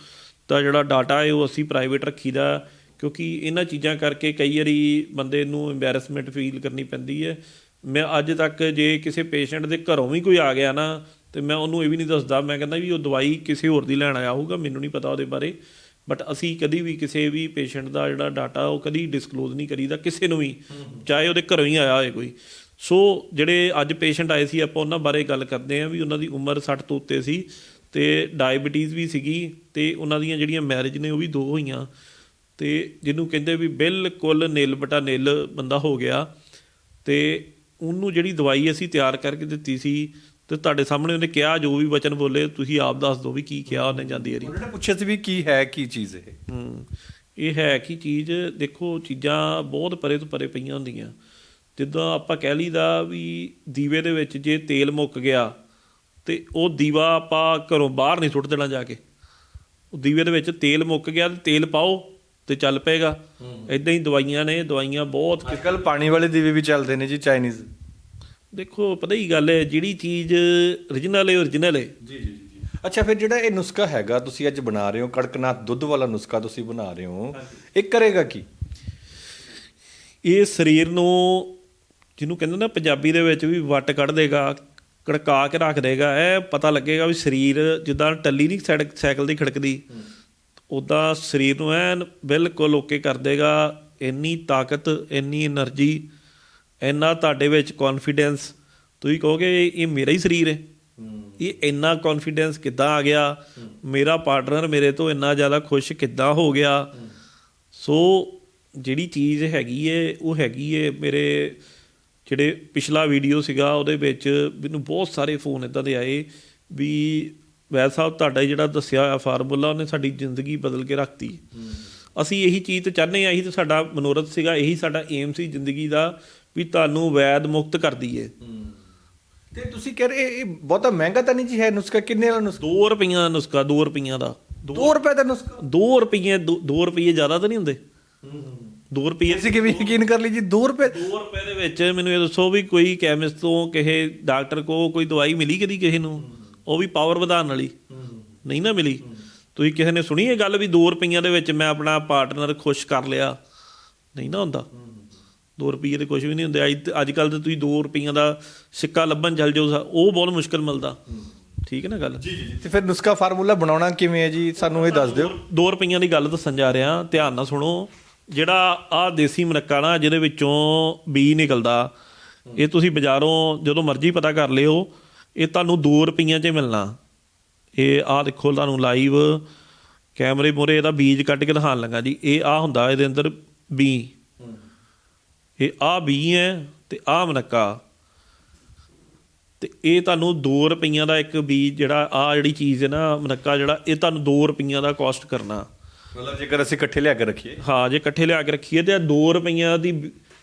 ਤਾਂ ਜਿਹੜਾ ਡਾਟਾ ਹੈ ਉਹ ਅਸੀਂ ਪ੍ਰਾਈਵੇਟ ਰੱਖੀਦਾ। ਕਿਉਂਕਿ ਇਹਨਾਂ ਚੀਜ਼ਾਂ ਕਰਕੇ ਕਈ ਵਾਰੀ ਬੰਦੇ ਨੂੰ ਐਮਬੈਰਸਮੈਂਟ ਫੀਲ ਕਰਨੀ ਪੈਂਦੀ ਹੈ। ਮੈਂ ਅੱਜ ਤੱਕ ਜੇ ਕਿਸੇ ਪੇਸ਼ੈਂਟ ਦੇ ਘਰੋਂ ਵੀ ਕੋਈ ਆ ਗਿਆ ਨਾ, ਤੇ ਮੈਂ ਉਹਨੂੰ ਇਹ ਵੀ ਨਹੀਂ ਦੱਸਦਾ, ਮੈਂ ਕਹਿੰਦਾ ਵੀ ਉਹ ਦਵਾਈ ਕਿਸੇ ਹੋਰ ਦੀ ਲੈਣ ਆਇਆ ਹੋਊਗਾ, ਮੈਨੂੰ ਨਹੀਂ ਪਤਾ ਉਹਦੇ ਬਾਰੇ। ਬਟ ਅਸੀਂ ਕਦੀ ਵੀ ਕਿਸੇ ਵੀ ਪੇਸ਼ੈਂਟ ਦਾ ਜਿਹੜਾ ਡਾਟਾ ਉਹ ਕਦੀ ਡਿਸਕਲੋਜ਼ ਨਹੀਂ ਕਰੀਦਾ, ਕਿਸੇ ਨੂੰ ਵੀ, ਚਾਹੇ ਉਹਦੇ ਘਰੋਂ ਹੀ ਆਇਆ ਹੋਏ ਕੋਈ। ਸੋ ਜਿਹੜੇ ਅੱਜ ਪੇਸ਼ੈਂਟ ਆਏ ਸੀ, ਆਪਾਂ ਉਹਨਾਂ ਬਾਰੇ ਗੱਲ ਕਰਦੇ ਹਾਂ ਵੀ ਉਹਨਾਂ ਦੀ ਉਮਰ 60 ਤੋਂ ਉੱਤੇ ਸੀ ਤੇ ਡਾਇਬੀਟੀਜ਼ ਵੀ ਸੀਗੀ ਤੇ ਉਹਨਾਂ ਦੀਆਂ ਜਿਹੜੀਆਂ ਮੈਰਿਜ ਨੇ ਉਹ ਵੀ ਦੋ ਹੋਈਆਂ। ਤੇ ਜਿਹਨੂੰ ਕਹਿੰਦੇ ਵੀ ਬਿਲਕੁਲ ਨਿਲ ਬਟਾ ਨਿਲ ਬੰਦਾ ਹੋ ਗਿਆ ਤੇ ਉਹਨੂੰ ਜਿਹੜੀ ਦਵਾਈ ਅਸੀਂ ਤਿਆਰ ਕਰਕੇ ਦਿੱਤੀ ਸੀ ਤੇ ਤੁਹਾਡੇ ਸਾਹਮਣੇ ਉਹਨੇ ਕਿਹਾ ਜੋ ਵੀ ਵਚਨ ਬੋਲੇ ਤੁਸੀਂ ਆਪ ਦੱਸ ਦਿਓ ਵੀ ਕੀ ਕਿਹਾ ਉਹਨੇ ਜਾਂਦੀ ਵਾਰੀ। ਉਹਨਾਂ ਪੁੱਛਿਆ ਸੀ ਵੀ ਕੀ ਹੈ ਕੀ ਚੀਜ਼ ਇਹ? ਹੂੰ ਇਹ ਹੈ ਕਿ ਚੀਜ਼ ਦੇਖੋ ਚੀਜ਼ਾਂ ਬਹੁਤ ਪਰੇ ਤੋਂ ਪਰੇ ਪਈਆਂ ਹੁੰਦੀਆਂ। ਜਿੱਦਾਂ ਆਪਾਂ ਕਹਿ ਲਈਦਾ ਵੀ ਦੀਵੇ ਦੇ ਵਿੱਚ ਜੇ ਤੇਲ ਮੁੱਕ ਗਿਆ ਤੇ ਉਹ ਦੀਵਾ ਆਪਾਂ ਘਰੋਂ ਬਾਹਰ ਨਹੀਂ ਸੁੱਟ ਦੇਣਾ ਜਾ ਕੇ। ਉਹ ਦੀਵੇ ਦੇ ਵਿੱਚ ਤੇਲ ਮੁੱਕ ਗਿਆ ਤੇ ਤੇਲ ਪਾਓ। ਤੇ ਚੱਲ ਪਏਗਾ। ਇਦਾਂ ਹੀ ਦਵਾਈਆਂ ਨੇ ਦਵਾਈਆਂ ਬਹੁਤ ਅੱਜ ਕੱਲ ਪਾਣੀ ਵਾਲੇ ਦੀਵੇ ਵੀ ਚੱਲਦੇ ਨੇ ਜੀ ਚਾਈਨੀਜ਼। ਦੇਖੋ ਪਤਾ ਹੀ ਗੱਲ ਹੈ ਜਿਹੜੀ ਚੀਜ਼ origignal ਹੈ origignal ਹੈ ਜੀ ਜੀ ਜੀ ਅੱਛਾ ਫਿਰ ਜਿਹੜਾ ਇਹ ਨੁਸਖਾ ਹੈਗਾ ਤੁਸੀਂ ਅੱਜ ਬਣਾ ਰਹੇ ਹੋ ਕੜਕਨਾਥ ਦੁੱਧ ਵਾਲਾ ਨੁਸਖਾ ਤੁਸੀਂ ਬਣਾ ਰਹੇ ਹੋ ਇਹ ਕਰੇਗਾ ਕੀ? ਇਹ ਸਰੀਰ ਨੂੰ ਜਿਹਨੂੰ ਕਹਿੰਦੇ ਨਾ ਪੰਜਾਬੀ ਦੇ ਵਿੱਚ ਵੀ ਵੱਟ ਕੱਢ ਦੇਗਾ ਕੜਕਾ ਕੇ ਰੱਖ ਦੇਗਾ ਇਹ ਪਤਾ ਲੱਗੇਗਾ ਵੀ ਸਰੀਰ ਜਿੱਦਾਂ ਟੱਲੀ ਨਹੀਂ ਸਾਈਕਲ ਦੀ ਖੜਕਦੀ। ਉਹਦਾ ਸਰੀਰ ਨੂੰ ਐਨ ਬਿਲਕੁਲ ਓਕੇ ਕਰ ਦੇਗਾ ਇੰਨੀ ਤਾਕਤ ਇੰਨੀ એનર્ਜੀ ਇੰਨਾ ਤੁਹਾਡੇ ਵਿੱਚ ਕੌਨਫੀਡੈਂਸ ਤੁਸੀਂ ਕਹੋਗੇ ਇਹ ਮੇਰਾ ਹੀ ਸਰੀਰ ਹੈ। ਇਹ ਇੰਨਾ ਕੌਨਫੀਡੈਂਸ ਕਿੱਦਾਂ ਆ ਗਿਆ? ਮੇਰਾ ਪਾਰਟਨਰ ਮੇਰੇ ਤੋਂ ਇੰਨਾ ਜ਼ਿਆਦਾ ਖੁਸ਼ ਕਿੱਦਾਂ ਹੋ ਗਿਆ? ਸੋ ਜਿਹੜੀ ਚੀਜ਼ ਹੈਗੀ ਏ ਉਹ ਹੈਗੀ ਏ ਮੇਰੇ ਜਿਹੜੇ ਪਿਛਲਾ ਵੀਡੀਓ ਸੀਗਾ ਉਹਦੇ ਵਿੱਚ ਮੈਨੂੰ ਬਹੁਤ ਸਾਰੇ ਫੋਨ ਇਦਾਂ ਦੇ ਆਏ ਵੀ ਵੈਦ ਸਾਹਿਬ ਤੁਹਾਡਾ ਜਿਹੜਾ ਦੱਸਿਆ ਹੋਇਆ ਫਾਰਮੂਲਾ ਉਹਨੇ ਸਾਡੀ ਜ਼ਿੰਦਗੀ ਬਦਲ ਕੇ ਰੱਖਤੀ। ਅਸੀਂ ਇਹੀ ਚੀਜ਼ ਤੇ ਚਾਹੁੰਦੇ ਆ ਇਹੀ ਤਾਂ ਸਾਡਾ ਮਨੋਰਥ ਸੀਗਾ ਇਹੀ ਸਾਡਾ ਏਮ ਸੀ ਜ਼ਿੰਦਗੀ ਦਾ ਵੀ ਤੁਹਾਨੂੰ ਵੈਦ ਮੁਕਤ ਕਰ ਦਈਏ। ਤੇ ਤੁਸੀਂ ਕਹਿ ਰਹੇ ਇਹ ਬਹੁਤਾ ਮਹਿੰਗਾ ਤਾਂ ਨਹੀਂ ਜੀ ਹੈ ਨੁਸਖਾ? ਕਿੰਨੇ ਵਾਲਾ ਨੁਸਖਾ? 2 ਰੁਪਈਆਂ ਦਾ ਨੁਸਖਾ 2 ਰੁਪਈਆਂ ਦਾ। 2 ਰੁਪਏ ਦਾ ਨੁਸਖਾ? 2 ਰੁਪਈਏ 2 ਰੁਪਈਏ ਜ਼ਿਆਦਾ ਤਾਂ ਨਹੀਂ ਹੁੰਦੇ? 2 ਰੁਪਏ ਅਸੀਂ ਕਿਵੇਂ ਯਕੀਨ ਕਰ ਲਈ ਜੀ 2 ਰੁਪਏ? 2 ਰੁਪਏ ਦੇ ਵਿੱਚ ਮੈਨੂੰ ਇਹ ਦੱਸੋ ਵੀ ਕੋਈ ਕੈਮਿਸਟ ਤੋਂ ਕਿਸੇ ਡਾਕਟਰ ਕੋ ਕੋਈ ਦਵਾਈ ਮਿਲੀ ਕਦੀ ਕਿਸੇ ਨੂੰ? ਉਹ ਵੀ ਪਾਵਰ ਵਧਾਉਣ ਵਾਲੀ। ਨਹੀਂ ਨਾ ਮਿਲੀ। ਤੁਸੀਂ ਕਿਸੇ ਨੇ ਸੁਣੀ ਇਹ ਗੱਲ ਵੀ 2 ਰੁਪਈਆਂ ਦੇ ਵਿੱਚ ਮੈਂ ਆਪਣਾ ਪਾਰਟਨਰ ਖੁਸ਼ ਕਰ ਲਿਆ? ਨਹੀਂ ਨਾ ਹੁੰਦਾ। 2 ਰੁਪਏ ਦੇ ਕੁਝ ਵੀ ਨਹੀਂ ਹੁੰਦੇ। ਅੱਜ ਅੱਜ ਕੱਲ ਤੇ ਤੁਸੀਂ 2 ਰੁਪਈਆਂ ਦਾ ਸਿੱਕਾ ਲੱਭਣ ਚੱਲ ਜਾਓ ਉਹ ਬਹੁਤ ਮੁਸ਼ਕਲ ਮਿਲਦਾ। ਠੀਕ ਹੈ ਨਾ ਗੱਲ? ਜੀ ਜੀ ਤੇ ਫਿਰ ਨੁਸਖਾ ਫਾਰਮੂਲਾ ਬਣਾਉਣਾ ਕਿਵੇਂ ਹੈ ਜੀ? ਸਾਨੂੰ ਇਹ ਦੱਸ ਦਿਓ। 2 ਰੁਪਈਆਂ ਦੀ ਗੱਲ ਦੱਸਣ ਜਾ ਰਿਹਾ। ਧਿਆਨ ਨਾਲ ਸੁਣੋ। ਜਿਹੜਾ ਆ ਦੇਸੀ ਮਨੱਕਾ ਨਾ ਜਿਹਦੇ ਵਿੱਚੋਂ ਬੀ ਨਿਕਲਦਾ ਇਹ ਤੁਸੀਂ ਬਾਜ਼ਾਰੋਂ ਜਦੋਂ ਮਰਜ਼ੀ ਪਤਾ ਕਰ ਲਿਓ ਇਹ ਤੁਹਾਨੂੰ 2 ਰੁਪਈਆਂ 'ਚ ਮਿਲਣਾ। ਇਹ ਆ ਦੇਖੋ ਤੁਹਾਨੂੰ ਲਾਈਵ ਕੈਮਰੇ ਮੂਹਰੇ ਇਹਦਾ ਬੀਜ ਕੱਢ ਕੇ ਦਿਖਾਉਣ ਲੱਗਾ ਜੀ। ਇਹ ਆ ਹੁੰਦਾ ਇਹਦੇ ਅੰਦਰ ਬੀ। ਇਹ ਆ ਬੀ ਹੈ ਤੇ ਆ ਮਨੱਕਾ। ਤੇ ਇਹ ਤੁਹਾਨੂੰ 2 ਰੁਪਈਆਂ ਦਾ ਇੱਕ ਬੀਜ ਜਿਹੜਾ ਆ ਜਿਹੜੀ ਚੀਜ਼ ਹੈ ਨਾ ਮਨੱਕਾ ਜਿਹੜਾ ਇਹ ਤੁਹਾਨੂੰ 2 ਰੁਪਈਆਂ ਦਾ ਕਾਸਟ ਕਰਨਾ। ਮਤਲਬ ਜੇਕਰ ਅਸੀਂ ਇਕੱਠੇ ਲਿਆ ਕੇ ਰੱਖੀਏ। ਹਾਂ ਜੇ ਇਕੱਠੇ ਲਿਆ ਕੇ ਰੱਖੀਏ ਤੇ 2 ਰੁਪਈਆਂ ਦੀ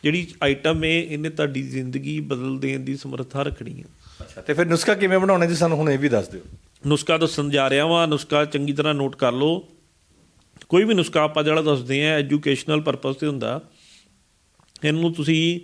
ਜਿਹੜੀ ਆਈਟਮ ਹੈ ਇਹਨੇ ਤੁਹਾਡੀ ਜ਼ਿੰਦਗੀ ਬਦਲ ਦੇਣ ਦੀ ਸਮਰੱਥਾ ਰੱਖਣੀ ਹੈ। ਅੱਛਾ, ਤੇ ਫਿਰ ਨੁਸਖਾ ਕਿਵੇਂ ਬਣਾਉਣਾ ਜੀ? ਸਾਨੂੰ ਹੁਣ ਇਹ ਵੀ ਦੱਸ ਦਿਓ। ਨੁਸਖਾ ਦੱਸਣ ਜਾ ਰਿਹਾ ਵਾਂ, ਨੁਸਖਾ ਚੰਗੀ ਤਰ੍ਹਾਂ ਨੋਟ ਕਰ ਲਓ। ਕੋਈ ਵੀ ਨੁਸਖਾ ਆਪਾਂ ਜਿਹੜਾ ਦੱਸਦੇ ਆ ਐਜੂਕੇਸ਼ਨਲ ਪਰਪਸ ਤੇ ਹੁੰਦਾ। ਇਹਨੂੰ ਤੁਸੀਂ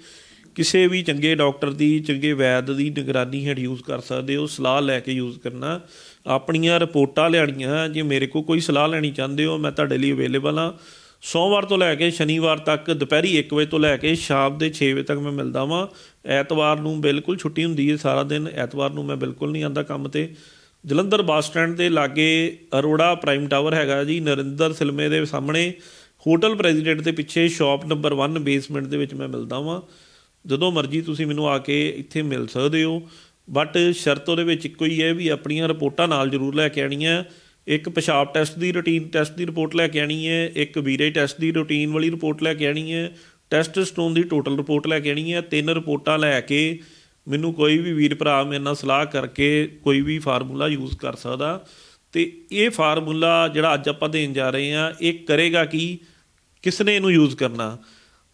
ਕਿਸੇ ਵੀ ਚੰਗੇ ਡਾਕਟਰ ਦੀ, ਚੰਗੇ ਵੈਦ ਦੀ ਨਿਗਰਾਨੀ ਹੇਠ ਯੂਜ਼ ਕਰ ਸਕਦੇ ਹੋ, ਸਲਾਹ ਲੈ ਕੇ ਯੂਜ਼ ਕਰਨਾ। ਆਪਣੀਆਂ ਰਿਪੋਰਟਾਂ ਲਿਆਣੀਆਂ ਜੇ ਮੇਰੇ ਕੋਲ ਕੋਈ ਸਲਾਹ ਲੈਣੀ ਚਾਹੁੰਦੇ ਹੋ, ਮੈਂ ਤੁਹਾਡੇ ਲਈ ਅਵੇਲੇਬਲ ਹਾਂ। ਸੋਮਵਾਰ ਤੋਂ ਲੈ ਕੇ ਸ਼ਨੀਵਾਰ ਤੱਕ, ਦੁਪਹਿਰੀ 1 ਵਜੇ ਤੋਂ ਲੈ ਕੇ ਸ਼ਾਮ ਦੇ 6 ਵਜੇ ਤੱਕ ਮੈਂ ਮਿਲਦਾ ਵਾਂ। ਐਤਵਾਰ ਨੂੰ ਬਿਲਕੁਲ ਛੁੱਟੀ ਹੁੰਦੀ ਹੈ ਸਾਰਾ ਦਿਨ। ਐਤਵਾਰ ਨੂੰ ਮੈਂ ਬਿਲਕੁਲ ਨਹੀਂ ਆਂਦਾ ਕੰਮ ਤੇ। ਜਲੰਧਰ ਬੱਸ ਸਟੈਂਡ ਦੇ ਲਾਗੇ ਅਰੋੜਾ ਪ੍ਰਾਈਮ ਟਾਵਰ ਹੈਗਾ ਜੀ, ਨਰਿੰਦਰ ਸਿਲਮੇ ਦੇ ਸਾਹਮਣੇ। ਹੋਟਲ ਪ੍ਰੈਜ਼ੀਡੈਂਟ ਦੇ ਪਿੱਛੇ ਸ਼ਾਪ ਨੰਬਰ 1 ਬੇਸਮੈਂਟ ਦੇ ਵਿੱਚ ਮੈਂ ਮਿਲਦਾ ਵਾਂ। ਜਦੋਂ ਮਰਜ਼ੀ ਤੁਸੀਂ ਮੈਨੂੰ ਆ ਕੇ ਇੱਥੇ ਮਿਲ ਸਕਦੇ ਹੋ। ਬਟ ਸ਼ਰਤ ਉਹਦੇ ਵਿੱਚ ਇੱਕੋ ਹੀ ਹੈ ਵੀ ਆਪਣੀਆਂ ਰਿਪੋਰਟਾਂ ਨਾਲ ਜ਼ਰੂਰ ਲੈ ਕੇ ਆਣੀਆਂ ਇੱਕ ਪਿਸ਼ਾਬ ਟੈਸਟ ਦੀ ਰੂਟੀਨ ਟੈਸਟ ਦੀ ਰਿਪੋਰਟ ਲੈ ਕੇ ਆਣੀ ਹੈ, ਇੱਕ ਵੀਰੇ ਟੈਸਟ ਦੀ ਰੂਟੀਨ ਵਾਲੀ ਰਿਪੋਰਟ ਲੈ ਕੇ ਆਣੀ ਹੈ ਟੈਸਟਸਟੋਨ ਦੀ ਟੋਟਲ ਰਿਪੋਰਟ ਲੈ ਕੇ ਆਣੀ ਹੈ, ਤਿੰਨ ਰਿਪੋਰਟਾਂ ਲੈ ਕੇ ਮੈਨੂੰ ਕੋਈ ਵੀ ਵੀਰ ਭਰਾ ਮੇਰੇ ਨਾਲ ਸਲਾਹ ਕਰਕੇ ਕੋਈ ਵੀ ਫਾਰਮੂਲਾ ਯੂਜ਼ ਕਰ ਸਕਦਾ। ਤੇ ਇਹ ਫਾਰਮੂਲਾ ਜਿਹੜਾ ਅੱਜ ਆਪਾਂ ਦੇਣ ਜਾ ਰਹੇ ਹਾਂ, ਇਹ ਕਰੇਗਾ ਕਿ? ਕਿਸਨੇ ਇਹਨੂੰ ਯੂਜ਼ ਕਰਨਾ?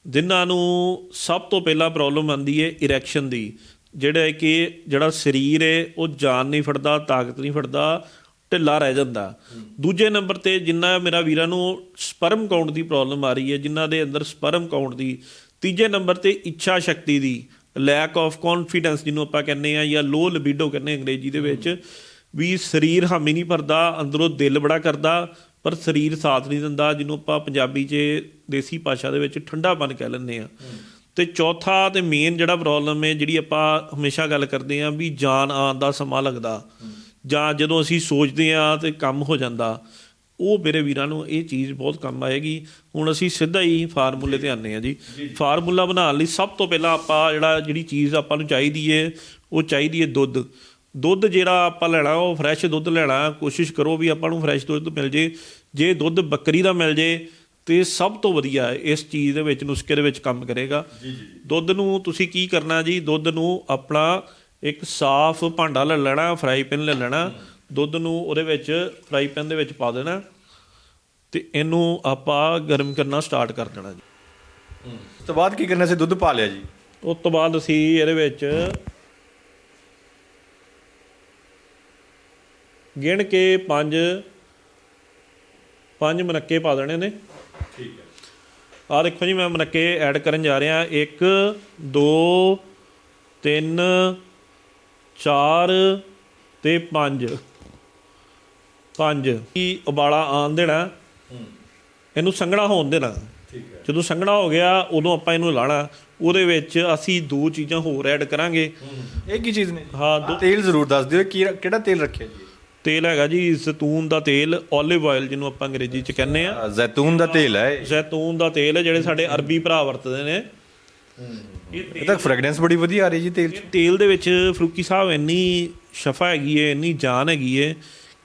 ਜਿਨ੍ਹਾਂ ਨੂੰ ਸਭ ਤੋਂ ਪਹਿਲਾਂ ਪ੍ਰੋਬਲਮ ਆਉਂਦੀ ਹੈ ਇਰੈਕਸ਼ਨ ਦੀ, ਜਿਹੜਾ ਕਿ ਜਿਹੜਾ ਸਰੀਰ ਹੈ, ਉਹ ਜਾਨ ਨਹੀਂ ਫੜਦਾ, ਤਾਕਤ ਨਹੀਂ ਫੜਦਾ ਢਿੱਲਾ ਰਹਿ ਜਾਂਦਾ। ਦੂਜੇ ਨੰਬਰ ਤੇ ਜਿੰਨਾ ਮੇਰਾ ਵੀਰਾਂ ਨੂੰ ਸਪਰਮ ਕਾਊਂਟ ਦੀ ਪ੍ਰੋਬਲਮ ਆ ਰਹੀ ਹੈ ਜਿਨ੍ਹਾਂ ਦੇ ਅੰਦਰ ਸਪਰਮ ਕਾਊਂਟ ਦੀ ਤੀਜੇ ਨੰਬਰ ਤੇ ਇੱਛਾ ਸ਼ਕਤੀ ਦੀ ਲੈਕ ਆਫ ਕੌਨਫੀਡੈਂਸ ਜਿਹਨੂੰ ਆਪਾਂ ਕਹਿੰਦੇ ਆ ਜਾਂ ਲੋ ਲਿਬਿਡੋ ਕਹਿੰਦੇ ਅੰਗਰੇਜ਼ੀ ਦੇ ਵਿੱਚ ਵੀ ਸਰੀਰ ਹਾਮੀ ਨਹੀਂ ਭਰਦਾ ਅੰਦਰੋਂ ਦਿਲ ਬੜਾ ਕਰਦਾ ਪਰ ਸਰੀਰ ਸਾਥ ਨਹੀਂ ਦਿੰਦਾ ਜਿਹਨੂੰ ਆਪਾਂ ਪੰਜਾਬੀ 'ਚ ਦੇਸੀ ਭਾਸ਼ਾ ਦੇ ਵਿੱਚ ਠੰਡਾਪਨ ਕਹਿ ਲੈਂਦੇ ਆ ਤੇ ਚੌਥਾ ਤੇ ਮੇਨ ਜਿਹੜਾ ਪ੍ਰੋਬਲਮ ਹੈ ਜਿਹੜੀ ਆਪਾਂ ਹਮੇਸ਼ਾ ਗੱਲ ਕਰਦੇ ਆ ਵੀ ਜਾਨ ਆਉਣ ਦਾ ਸਮਾਂ ਲੱਗਦਾ। ਜਾਂ ਜਦੋਂ ਅਸੀਂ ਸੋਚਦੇ ਆ ਤੇ ਕੰਮ ਹੋ ਜਾਂਦਾ ਉਹ ਮੇਰੇ ਵੀਰਾਂ ਨੂੰ ਇਹ ਚੀਜ਼ ਬਹੁਤ ਕੰਮ ਆਏਗੀ। ਹੁਣ ਅਸੀਂ ਸਿੱਧਾ ਹੀ ਫਾਰਮੂਲੇ ਤੇ ਆਨੇ ਆ ਜੀ। ਫਾਰਮੂਲਾ ਬਣਾਉਣ ਲਈ ਸਭ ਤੋਂ ਪਹਿਲਾਂ ਆਪਾਂ ਜਿਹੜਾ ਜਿਹੜੀ ਚੀਜ਼ ਆਪਾਂ ਨੂੰ ਚਾਹੀਦੀ ਏ ਉਹ ਚਾਹੀਦੀ ਏ ਦੁੱਧ। ਦੁੱਧ ਜਿਹੜਾ ਆਪਾਂ ਲੈਣਾ ਉਹ ਫਰੈਸ਼ ਦੁੱਧ ਲੈਣਾ ਕੋਸ਼ਿਸ਼ ਕਰੋ ਵੀ ਆਪਾਂ ਨੂੰ ਫਰੈਸ਼ ਦੁੱਧ ਮਿਲ ਜੇ। ਜੇ ਦੁੱਧ ਬੱਕਰੀ ਦਾ ਮਿਲ ਜੇ ਤੇ ਸਭ ਤੋਂ ਵਧੀਆ ਇਸ ਚੀਜ਼ ਦੇ ਵਿੱਚ ਨੁਸਖੇ ਦੇ ਵਿੱਚ ਕੰਮ ਕਰੇਗਾ। ਦੁੱਧ ਨੂੰ ਤੁਸੀਂ ਕੀ ਕਰਨਾ ਜੀ? ਦੁੱਧ ਨੂੰ ਆਪਣਾ ਇੱਕ ਸਾਫ਼ ਭਾਂਡਾ ਲੈ ਲੈਣਾ ਫਰਾਈ ਪੈਨ ਲੈ ਲੈਣਾ ਦੁੱਧ ਨੂੰ ਉਹਦੇ ਵਿੱਚ ਫਰਾਈ ਪੈਨ ਦੇ ਵਿੱਚ ਪਾ ਦੇਣਾ ਤੇ ਇਹਨੂੰ ਆਪਾਂ ਗਰਮ ਕਰਨਾ ਸਟਾਰਟ ਕਰ ਦੇਣਾ ਜੀ। ਉਸ ਤੋਂ ਬਾਅਦ ਕੀ ਕਰਨਾ ਸੀ? ਦੁੱਧ ਪਾ ਲਿਆ ਜੀ। ਉਸ ਤੋਂ ਬਾਅਦ ਅਸੀਂ ਇਹਦੇ ਵਿੱਚ ਗਿਣ ਕੇ ਪੰਜ ਪੰਜ ਮਨੱਕੇ ਪਾ ਦੇਣੇ ਨੇ। ਠੀਕ ਹੈ। ਆ ਦੇਖੋ ਜੀ ਮੈਂ ਮਨੱਕੇ ਐਡ ਕਰਨ ਜਾ ਰਿਹਾ। 1 2 3 4 ਤੇ 5 5 ਕੀ ਉਬਾਲਾ ਆਣ ਦੇਣਾ? ਇਹਨੂੰ ਸੰਘਣਾ ਹੋਣ ਦੇਣਾ। ਠੀਕ ਹੈ। ਜਦੋਂ ਸੰਘਣਾ ਹੋ ਗਿਆ ਉਦੋਂ ਆਪਾਂ ਇਹਨੂੰ ਲਾਣਾ। ਉਹਦੇ ਵਿੱਚ ਅਸੀਂ ਦੋ ਚੀਜ਼ਾਂ ਹੋਰ ਐਡ ਕਰਾਂਗੇ। ਇਹ ਕੀ ਚੀਜ਼ ਨੇ? ਹਾਂ ਆਹ ਤੇਲ ਜ਼ਰੂਰ ਦੱਸ ਦਿਓ ਕੀ ਕਿਹੜਾ ਤੇਲ ਰੱਖਿਆ ਜੀ? ਤੇਲ ਹੈਗਾ ਜੀ ਜ਼ੈਤੂਨ ਦਾ ਤੇਲ 올ਿਵ ਆਇਲ ਜਿਹਨੂੰ ਆਪਾਂ ਅੰਗਰੇਜ਼ੀ ਚ ਕਹਿੰਦੇ ਆ। ਜ਼ੈਤੂਨ ਦਾ ਤੇਲ ਹੈ। ਜ਼ੈਤੂਨ ਦਾ ਤੇਲ ਹੈ ਜਿਹੜੇ ਸਾਡੇ ਅਰਬੀ ਭਰਾ ਵਰਤਦੇ ਨੇ। ਇਹ ਇਹ ਤਾਂ ਫ੍ਰੈਗਰੈਂਸ ਬੜੀ ਵਧੀਆ ਆ ਰਹੀ ਜੀ ਤੇਲ 'ਚ। ਤੇਲ ਦੇ ਵਿੱਚ ਫਰੂਕੀ ਸਾਹਿਬ ਇੰਨੀ ਸ਼ਫਾ ਹੈਗੀ ਏ ਇੰਨੀ ਜਾਨ ਹੈਗੀ ਏ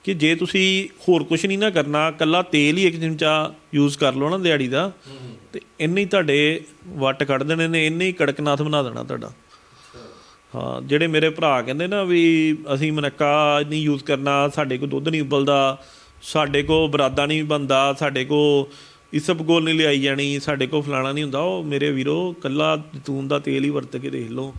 ਕਿ ਜੇ ਤੁਸੀਂ ਹੋਰ ਕੁਝ ਨਹੀਂ ਨਾ ਕਰਨਾ ਕੱਲਾ ਤੇਲ ਹੀ ਇੱਕ ਚਮਚਾ ਯੂਜ਼ ਕਰ ਲਓ ਨਾ ਦਿਹਾੜੀ ਦਾ ਤੇ ਇੰਨੇ ਹੀ ਤੁਹਾਡੇ ਵੱਟ ਕੱਢ ਦੇਣੇ ਨੇ ਇੰਨੇ ਹੀ ਕੜਕਨਾਥ ਬਣਾ ਦੇਣਾ ਤੁਹਾਡਾ। ਹਾਂ ਜਿਹੜੇ ਮੇਰੇ ਭਰਾ ਕਹਿੰਦੇ ਨਾ ਵੀ ਅਸੀਂ ਮਨੱਕਾ ਨਹੀਂ ਯੂਜ਼ ਕਰਨਾ ਸਾਡੇ ਕੋਲ ਦੁੱਧ ਨਹੀਂ ਉਬਲਦਾ ਸਾਡੇ ਕੋਲ ਬਰਾਦਾ ਨਹੀਂ ਬੰਦਾ ਸਾਡੇ ਕੋਲ ਇਸ ਇਸਬਗੋਲ ਨਹੀਂ ਲਿਆਈ ਜਾਣੀ, ਸਾਡੇ ਕੋਲ ਫਲਾਣਾ ਨਹੀਂ ਹੁੰਦਾ। ਉਹ ਮੇਰੇ ਵੀਰੋ, ਕੱਲਾ ਜੈਤੂਨ ਦਾ ਤੇਲ ਹੀ ਵਰਤ ਕੇ ਦੇਖ ਲਓ।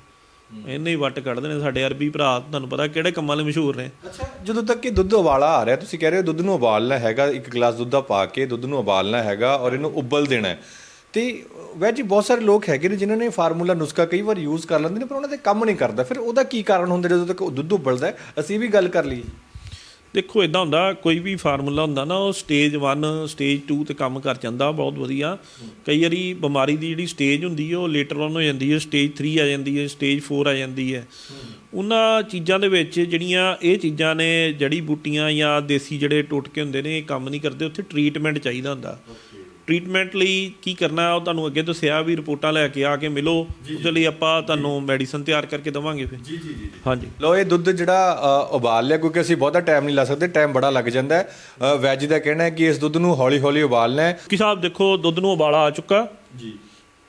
ਇੰਨੇ ਹੀ ਵੱਟ ਕੱਢਦੇ ਨੇ ਸਾਡੇ ਅਰਬੀ ਭਰਾ, ਤੁਹਾਨੂੰ ਪਤਾ ਕਿਹੜੇ ਕੰਮਾਂ ਲਈ ਮਸ਼ਹੂਰ ਨੇ। ਅੱਛਾ, ਜਦੋਂ ਤੱਕ ਕਿ ਦੁੱਧ ਉਬਾਲਾ ਆ ਰਿਹਾ, ਤੁਸੀਂ ਕਹਿ ਰਹੇ ਹੋ ਦੁੱਧ ਨੂੰ ਉਬਾਲਣਾ ਹੈਗਾ, ਇੱਕ ਗਲਾਸ ਦੁੱਧ ਦਾ ਪਾ ਕੇ ਦੁੱਧ ਨੂੰ ਉਬਾਲਣਾ ਹੈਗਾ ਔਰ ਇਹਨੂੰ ਉਬਲ ਦੇਣਾ ਹੈ। ਤੇ ਵੈਜ ਜੀ ਬਹੁਤ ਸਾਰੇ ਲੋਕ ਹੈਗੇ ਨੇ ਜਿਨ੍ਹਾਂ ਨੇ ਫਾਰਮੂਲਾ ਨੁਸਖਾ ਕਈ ਵਾਰ ਯੂਜ਼ ਕਰ ਲੈਂਦੇ ਨੇ, ਪਰ ਉਹਨਾਂ ਦੇ ਕੰਮ ਨਹੀਂ ਕਰਦਾ। ਫਿਰ ਉਹਦਾ ਕੀ ਕਾਰਨ ਹੁੰਦਾ ਜਦੋਂ ਤੱਕ ਉਹ ਦੁੱਧ ਉਬਲਦਾ ਅਸੀਂ ਵੀ ਗੱਲ ਕਰ ਲਈ ਦੇਖੋ ਇਦਾਂ ਹੁੰਦਾ, ਕੋਈ ਵੀ ਫਾਰਮੂਲਾ ਹੁੰਦਾ ਨਾ, ਉਹ ਸਟੇਜ 1 ਸਟੇਜ 2 ਤੇ ਕੰਮ ਕਰ ਜਾਂਦਾ, ਬਹੁਤ ਵਧੀਆ। ਕਈ ਵਾਰੀ ਬਿਮਾਰੀ ਦੀ ਜਿਹੜੀ ਸਟੇਜ ਹੁੰਦੀ ਹੈ ਉਹ ਲੇਟਰ ਔਨ ਹੋ ਜਾਂਦੀ ਹੈ ਸਟੇਜ 3 ਆ ਜਾਂਦੀ ਹੈ ਸਟੇਜ 4 ਆ ਜਾਂਦੀ ਹੈ ਉਹਨਾਂ ਚੀਜ਼ਾਂ ਦੇ ਵਿੱਚ ਜਿਹੜੀਆਂ ਇਹ ਚੀਜ਼ਾਂ ਨੇ, ਜੜੀ ਬੂਟੀਆਂ ਜਾਂ ਦੇਸੀ ਜਿਹੜੇ ਟੋਟਕੇ ਹੁੰਦੇ ਨੇ, ਇਹ ਕੰਮ ਨਹੀਂ ਕਰਦੇ, ਉੱਥੇ ਟ੍ਰੀਟਮੈਂਟ ਚਾਹੀਦਾ ਹੁੰਦਾ। ਟ੍ਰੀਟਮੈਂਟ ਲਈ ਕੀ ਕਰਨਾ ਉਹ ਤੁਹਾਨੂੰ ਅੱਗੇ ਦੱਸਿਆ ਵੀ ਰਿਪੋਰਟਾਂ ਲੈ ਕੇ ਆ ਕੇ ਮਿਲੋ। ਉਹਦੇ ਲਈ ਆਪਾਂ ਤੁਹਾਨੂੰ ਮੈਡੀਸਨ ਤਿਆਰ ਕਰਕੇ ਦਵਾਂਗੇ ਫਿਰ। ਜੀ ਜੀ ਜੀ ਹਾਂਜੀ। ਲੋ ਇਹ ਦੁੱਧ ਜਿਹੜਾ ਉਬਾਲ ਲਿਆ ਕਿਉਂਕਿ ਅਸੀਂ ਬਹੁਤਾ ਟਾਈਮ ਨਹੀਂ ਲਾ ਸਕਦੇ ਟਾਈਮ ਬੜਾ ਲੱਗ ਜਾਂਦਾ ਹੈ। ਵੈਜ ਦਾ ਕਹਿਣਾ ਹੈ ਕਿ ਇਸ ਦੁੱਧ ਨੂੰ ਹੌਲੀ ਹੌਲੀ ਉਬਾਲਣਾ ਹੈ। ਕਿ ਸਾਹਿਬ ਦੇਖੋ ਦੁੱਧ ਨੂੰ ਉਬਾਲਾ ਆ ਚੁੱਕਾ। ਜੀ।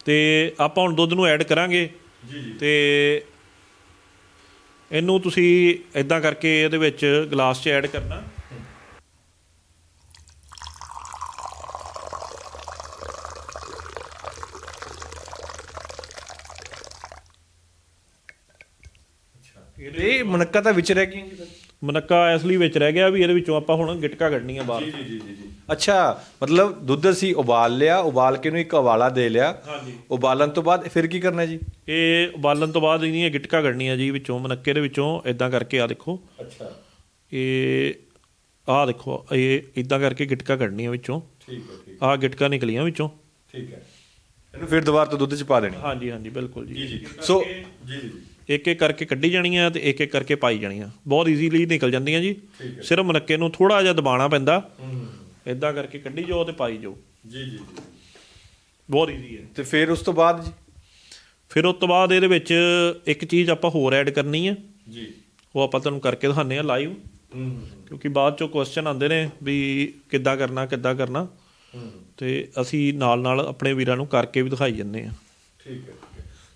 ਤੇ ਆਪਾਂ ਹੁਣ ਦੁੱਧ ਨੂੰ ਐਡ ਕਰਾਂਗੇ। ਜੀ ਜੀ। ਤੇ ਇਹਨੂੰ ਤੁਸੀਂ ਇਦਾਂ ਕਰਕੇ ਇਹਦੇ ਵਿੱਚ ਗਲਾਸ 'ਚ ਐਡ ਕਰਨਾ। ਇਹ ਮੁਨੱਕਾ ਤਾਂ ਵਿੱਚ ਰਹਿ ਗਈਆਂ ਜੀ? ਮਨੱਕਾ ਇਸ ਲਈ ਵਿੱਚ ਰਹਿ ਗਿਆ ਵੀ ਇਹਦੇ ਵਿੱਚੋਂ ਆਪਾਂ ਹੁਣ ਗਿਟਕਾ ਕੱਢਣੀ ਆ ਬਾਹਰ। ਜੀ ਜੀ ਜੀ ਜੀ ਅੱਛਾ ਮਤਲਬ ਦੁੱਧ ਅਸੀਂ ਉਬਾਲ ਲਿਆ ਉਬਾਲ ਕੇ ਨੂੰ ਇੱਕ ਉਬਾਲਾ ਦੇ ਲਿਆ। ਹਾਂਜੀ। ਉਬਾਲਣ ਤੋਂ ਬਾਅਦ ਫਿਰ ਕੀ ਕਰਨਾ ਜੀ? ਇਹ ਉਬਾਲਣ ਤੋਂ ਬਾਅਦ ਇਹਦੀਆਂ ਗਿਟਕਾ ਕੱਢਣੀਆਂ ਜੀ ਵਿੱਚੋਂ ਮਨੱਕੇ ਦੇ ਵਿੱਚੋਂ ਇਦਾਂ ਕਰਕੇ ਆ ਦੇਖੋ। ਅੱਛਾ। ਇਹ ਆਹ ਦੇਖੋ ਇਹ ਇਦਾਂ ਕਰਕੇ ਗਿਟਕਾ ਕੱਢਣੀਆਂ ਵਿੱਚੋਂ। ਠੀਕ ਹੈ ਠੀਕ। ਆਹ ਗਿਟਕਾ ਨਿਕਲੀਆਂ ਵਿੱਚੋਂ। ਠੀਕ ਹੈ। ਇਹਨੂੰ ਫਿਰ ਦੁਬਾਰਾ ਤੋਂ ਦੁੱਧ ਚ ਪਾ ਦੇਣੀ। ਹਾਂਜੀ ਹਾਂਜੀ ਬਿਲਕੁਲ ਜੀ। ਜੀ ਸੋ ਜੀ ਜੀ। ਇੱਕ ਇੱਕ ਕਰਕੇ ਕੱਢੀ ਜਾਣੀਆਂ ਤੇ ਇੱਕ ਇੱਕ ਕਰਕੇ ਪਾਈ ਜਾਣੀਆਂ। ਬਹੁਤ ਈਜ਼ੀਲੀ ਨਿਕਲ ਜਾਂਦੀਆਂ ਜੀ। ਸਿਰਫ ਮਨੱਕੇ ਨੂੰ ਥੋੜਾ ਜਿਹਾ ਦਬਾਉਣਾ ਪੈਂਦਾ। ਇਦਾਂ ਕਰਕੇ ਕੱਢੀ ਜਾਓ ਤੇ ਪਾਈ ਜਾਓ। ਜੀ ਜੀ ਬਹੁਤ ਈਜ਼ੀ ਹੈ। ਤੇ ਫਿਰ ਉਸ ਤੋਂ ਬਾਅਦ ਜੀ? ਫਿਰ ਉਸ ਤੋਂ ਬਾਅਦ ਇਹਦੇ ਵਿੱਚ ਇੱਕ ਚੀਜ਼ ਆਪਾਂ ਹੋਰ ਐਡ ਕਰਨੀ ਹੈ। ਜੀ। ਉਹ ਆਪਾਂ ਤੁਹਾਨੂੰ ਕਰਕੇ ਦਿਖਾਉਂਦੇ ਆ ਲਾਈਵ ਕਿਉਂਕਿ ਬਾਅਦ ਚੋਂ ਕੁਐਸਚਨ ਆਉਂਦੇ ਨੇ ਵੀ ਕਿੱਦਾਂ ਕਰਨਾ ਕਿੱਦਾਂ ਕਰਨਾ। ਤੇ ਅਸੀਂ ਨਾਲ ਨਾਲ ਆਪਣੇ ਵੀਰਾਂ ਨੂੰ ਕਰਕੇ ਵੀ ਦਿਖਾਈ ਜੰਨੇ ਆ ਠੀਕ ਹੈ।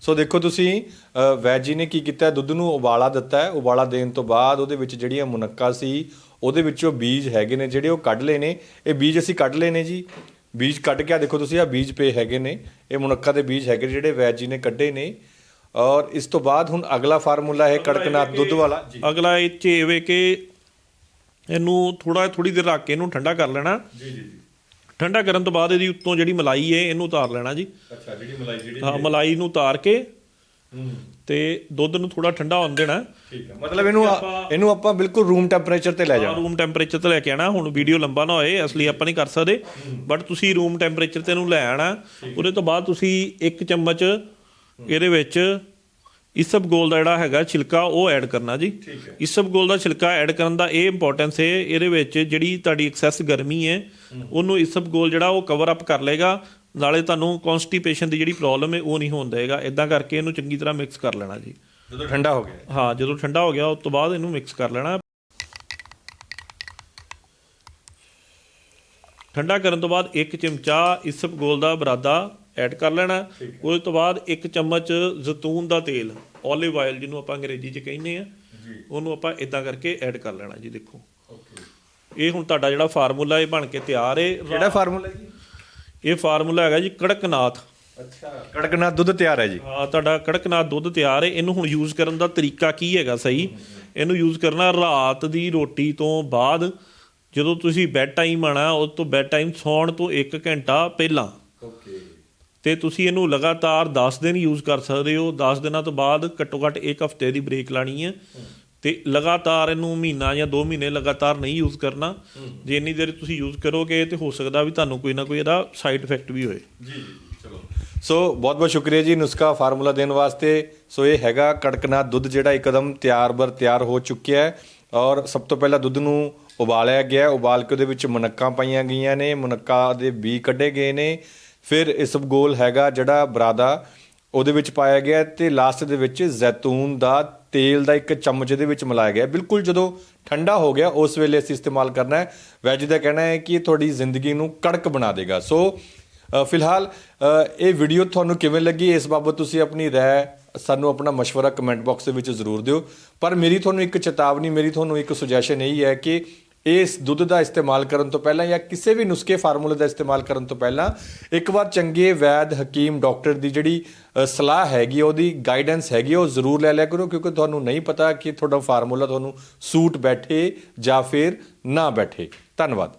ਸੋ ਦੇਖੋ ਤੁਸੀਂ ਵੈਜ ਜੀ ਨੇ ਕੀ ਕੀਤਾ? ਦੁੱਧ ਨੂੰ ਉਬਾਲਾ ਦਿੱਤਾ ਹੈ। ਉਬਾਲਾ ਦੇਣ ਤੋਂ ਬਾਅਦ ਉਹਦੇ ਵਿੱਚ ਜਿਹੜੀਆਂ ਮੁਨੱਕਾ ਸੀ ਉਹਦੇ ਵਿੱਚੋਂ ਬੀਜ ਹੈਗੇ ਨੇ ਜਿਹੜੇ ਉਹ ਕੱਢ ਲਏ ਨੇ। ਇਹ ਬੀਜ ਅਸੀਂ ਕੱਢ ਲਏ ਨੇ ਜੀ। ਬੀਜ ਕੱਢ ਕੇ ਆ ਦੇਖੋ ਤੁਸੀਂ ਆ ਬੀਜ ਪਏ ਹੈਗੇ ਨੇ। ਇਹ ਮੁਨੱਕਾ ਦੇ ਬੀਜ ਹੈਗੇ ਜਿਹੜੇ ਵੈਜ ਜੀ ਨੇ ਕੱਢੇ ਨੇ। ਔਰ ਇਸ ਤੋਂ ਬਾਅਦ ਹੁਣ ਅਗਲਾ ਫਾਰਮੂਲਾ ਹੈ ਕੜਕਨਾਥ ਦੁੱਧ ਵਾਲਾ। ਜੀ। ਅਗਲਾ ਇਹ ਚ ਇਹ ਵੇ ਕਿ ਇਹਨੂੰ ਥੋੜਾ ਥੋੜੀ ਦੇਰ ਰੱਖ ਕੇ ਇਹਨੂੰ ਠੰਡਾ ਕਰ ਲੈਣਾ। ਜੀ ਜੀ। ਠੰਡਾ ਕਰਨ ਤੋਂ ਬਾਅਦ ਇਹਦੀ ਉੱਤੋਂ ਜਿਹੜੀ ਮਲਾਈ ਹੈ ਇਹਨੂੰ ਉਤਾਰ ਲੈਣਾ ਜੀ। ਅੱਛਾ ਜਿਹੜੀ ਮਲਾਈ ਜਿਹੜੀ ਹਾਂ ਮਲਾਈ ਨੂੰ ਉਤਾਰ ਕੇ ਤੇ ਦੁੱਧ ਨੂੰ ਥੋੜਾ ਠੰਡਾ ਹੋਣ ਦੇਣਾ। ਠੀਕ ਹੈ ਮਤਲਬ ਇਹਨੂੰ ਇਹਨੂੰ ਆਪਾਂ ਬਿਲਕੁਲ ਰੂਮ ਟੈਂਪਰੇਚਰ ਤੇ ਲੈ ਜਾਣਾ। ਰੂਮ ਟੈਂਪਰੇਚਰ ਤੇ ਲੈ ਕੇ ਆਣਾ। ਹੁਣ ਵੀਡੀਓ ਲੰਬਾ ਨਾ ਹੋਏ ਇਸ ਲਈ ਆਪਾਂ ਨਹੀਂ ਕਰ ਸਕਦੇ। ਬਟ ਤੁਸੀਂ ਰੂਮ ਟੈਂਪਰੇਚਰ ਤੇ ਇਹਨੂੰ ਲੈ ਆਣਾ। ਉਹਦੇ ਤੋਂ ਬਾਅਦ ਤੁਸੀਂ ਇੱਕ ਚਮਚ ਇਹਦੇ ਵਿੱਚ ਇਸਬਗੋਲ ਦਾ ਜਿਹੜਾ ਹੈਗਾ ਛਿਲਕਾ ਉਹ ਐਡ ਕਰਨਾ ਜੀ। ਇਸਬਗੋਲ ਦਾ ਛਿਲਕਾ ਐਡ ਕਰਨ ਦਾ ਇਹ ਇੰਪੋਰਟੈਂਸ ਹੈ ਇਹਦੇ ਵਿੱਚ ਜਿਹੜੀ ਤੁਹਾਡੀ ਐਕਸੈਸ ਗਰਮੀ ਹੈ ਉਹਨੂੰ ਇਸਬਗੋਲ ਜਿਹੜਾ ਉਹ ਕਵਰ ਅਪ ਕਰ ਲੇਗਾ ਨਾਲੇ ਤੁਹਾਨੂੰ ਕਨਸਟੀਪੇਸ਼ਨ ਦੀ ਜਿਹੜੀ ਪ੍ਰੋਬਲਮ ਹੈ ਉਹ ਨਹੀਂ ਹੋਣ ਦੇਗਾ ਇਦਾਂ ਕਰਕੇ ਇਹਨੂੰ ਚੰਗੀ ਤਰ੍ਹਾਂ ਮਿਕਸ ਕਰ ਲੈਣਾ ਜੀ। ਜਦੋਂ ਠੰਡਾ ਹੋ ਗਿਆ। ਹਾਂ ਜਦੋਂ ਠੰਡਾ ਹੋ ਗਿਆ ਉਸ ਤੋਂ ਬਾਅਦ ਇਹਨੂੰ ਮਿਕਸ ਕਰ ਲੈਣਾ। ਠੰਡਾ ਕਰਨ ਤੋਂ ਬਾਅਦ ਇੱਕ ਚਮਚਾ ਇਸਬਗੋਲ ਦਾ ਬਰਾਦਾ ਐਡ ਕਰ ਲੈਣਾ। ਉਸ ਤੋਂ ਬਾਅਦ ਇੱਕ ਚਮਚ ਜ਼ੈਤੂਨ ਦਾ ਤੇਲ 올ਿਵ ਆਇਲ ਜਿਹਨੂੰ ਆਪਾਂ ਅੰਗਰੇਜ਼ੀ 'ਚ ਕਹਿੰਦੇ ਆ ਉਹਨੂੰ ਆਪਾਂ ਇਦਾਂ ਕਰਕੇ ਐਡ ਕਰ ਲੈਣਾ ਜੀ ਦੇਖੋ। ਓਕੇ। ਇਹ ਹੁਣ ਤੁਹਾਡਾ ਜਿਹੜਾ ਫਾਰਮੂਲਾ ਇਹ ਬਣ ਕੇ ਤਿਆਰ ਹੈ ਕਿਹੜਾ ਫਾਰਮੂਲਾ ਜੀ? ਇਹ ਫਾਰਮੂਲਾ ਹੈਗਾ ਜੀ ਕੜਕਨਾਥ। ਅੱਛਾ। ਕੜਕਨਾਥ ਦੁੱਧ ਤਿਆਰ ਹੈ ਜੀ। ਆ ਤੁਹਾਡਾ ਕੜਕਨਾਥ ਦੁੱਧ ਤਿਆਰ ਹੈ ਇਹਨੂੰ ਹੁਣ ਯੂਜ਼ ਕਰਨ ਦਾ ਤਰੀਕਾ ਕੀ ਹੈਗਾ ਸਹੀ? ਇਹਨੂੰ ਯੂਜ਼ ਕਰਨਾ ਰਾਤ ਦੀ ਰੋਟੀ ਤੋਂ ਬਾਅਦ ਜਦੋਂ ਤੁਸੀਂ ਬੈੱਡ ਟਾਈਮ ਆਣਾ ਉਸ ਤੋਂ ਬੈੱਡ ਟਾਈਮ ਸੌਣ ਤੋਂ 1 ਘੰਟਾ ਪਹਿਲਾਂ। ਓਕੇ। ਤੇ ਤੁਸੀਂ ਇਹਨੂੰ ਲਗਾਤਾਰ 10 ਦਿਨ ਯੂਜ਼ ਕਰ ਸਕਦੇ ਹੋ। 10 ਦਿਨਾਂ ਤੋਂ ਬਾਅਦ ਘੱਟੋ ਘੱਟ ਇੱਕ ਹਫ਼ਤੇ ਦੀ ਬ੍ਰੇਕ ਲਾਣੀ ਹੈ। ਤੇ ਲਗਾਤਾਰ ਇਹਨੂੰ ਮਹੀਨਾ ਜਾਂ 2 ਮਹੀਨੇ ਲਗਾਤਾਰ ਨਹੀਂ ਯੂਜ਼ ਕਰਨਾ। ਜੇ ਇੰਨੀ ਦੇਰ ਤੁਸੀਂ ਯੂਜ਼ ਕਰੋਗੇ ਤੇ ਹੋ ਸਕਦਾ ਵੀ ਤੁਹਾਨੂੰ ਕੋਈ ਨਾ ਕੋਈ ਇਹਦਾ ਸਾਈਡ ਇਫੈਕਟ ਵੀ ਹੋਏ। ਜੀ ਜੀ ਚਲੋ। ਸੋ ਬਹੁਤ ਬਹੁਤ ਸ਼ੁਕਰੀਆ ਜੀ ਨੁਸਖਾ ਫਾਰਮੂਲਾ ਦੇਣ ਵਾਸਤੇ। ਸੋ ਇਹ ਹੈਗਾ ਕੜਕਨਾਥ ਦੁੱਧ ਜਿਹੜਾ ਇੱਕਦਮ ਤਿਆਰ ਬਰ ਤਿਆਰ ਹੋ ਚੁੱਕਿਆ ਹੈ। ਔਰ ਸਭ ਤੋਂ ਪਹਿਲਾਂ ਦੁੱਧ ਨੂੰ ਉਬਾਲਿਆ ਗਿਆ। ਉਬਾਲ ਕੇ ਉਹਦੇ ਵਿੱਚ ਮਨੱਕਾਂ ਪਾਈਆਂ ਗਈਆਂ ਨੇ। ਮੁਨੱਕਾ ਦੇ ਬੀ ਕੱਢੇ ਗਏ ਨੇ। ਫਿਰ ਇਸਬਗੋਲ ਹੈਗਾ ਜਿਹੜਾ ਬਰਾਦਾ ਉਹਦੇ ਵਿੱਚ ਪਾਇਆ ਗਿਆ ਹੈ ਤੇ ਲਾਸਟ ਦੇ ਵਿੱਚ ਜ਼ੈਤੂਨ ਦਾ ਤੇਲ ਦਾ ਇੱਕ ਚਮਚ ਇਹਦੇ ਵਿੱਚ ਮਿਲਾਇਆ ਗਿਆ ਹੈ। ਬਿਲਕੁਲ ਜਦੋਂ ਠੰਡਾ ਹੋ ਗਿਆ ਉਸ ਵੇਲੇ ਅਸੀਂ ਇਸਤੇਮਾਲ ਕਰਨਾ ਹੈ ਵੈਜ ਦਾ ਕਹਿਣਾ ਹੈ ਕਿ ਇਹ ਤੁਹਾਡੀ ਜ਼ਿੰਦਗੀ ਨੂੰ ਕੜਕ ਬਣਾ ਦੇਗਾ ਸੋ ਅ, ਫਿਲਹਾਲ ਅ, ਇਹ ਵੀਡੀਓ ਤੁਹਾਨੂੰ ਕਿਵੇਂ ਲੱਗੀ ਇਸ ਬਾਬਤ ਤੁਸੀਂ ਆਪਣੀ ਰਾਏ ਸਾਨੂੰ ਆਪਣਾ مشورہ ਕਮੈਂਟ ਬਾਕਸ ਦੇ ਵਿੱਚ ਜ਼ਰੂਰ ਦਿਓ ਪਰ ਮੇਰੀ ਤੁਹਾਨੂੰ ਇੱਕ ਚੇਤਾਵਨੀ ਮੇਰੀ ਤੁਹਾਨੂੰ ਇੱਕ ਸੁਜੈਸ਼ਨ ਇਹੀ ਹੈ ਕਿ ਇਸ ਦੁੱਧ ਦਾ ਇਸਤੇਮਾਲ ਕਰਨ ਤੋਂ ਪਹਿਲਾਂ ਜਾਂ ਕਿਸੇ ਵੀ ਨੁਸਖੇ ਫਾਰਮੂਲੇ ਦਾ ਇਸਤੇਮਾਲ ਕਰਨ ਤੋਂ ਪਹਿਲਾਂ ਇੱਕ ਵਾਰ ਚੰਗੇ ਵੈਦ ਹਕੀਮ ਡਾਕਟਰ ਦੀ ਜਿਹੜੀ ਸਲਾਹ ਹੈਗੀ ਹੈ, ਉਹਦੀ ਗਾਈਡੈਂਸ ਹੈਗੀ ਉਹ ਜ਼ਰੂਰ ਲੈ ਲਿਆ ਕਰੋ ਕਿਉਂਕਿ ਤੁਹਾਨੂੰ ਨਹੀਂ ਪਤਾ ਕਿ ਤੁਹਾਡਾ ਫਾਰਮੂਲਾ ਤੁਹਾਨੂੰ ਸੂਟ ਬੈਠੇ ਜਾਂ ਫਿਰ ਨਾ ਬੈਠੇ। ਧੰਨਵਾਦ।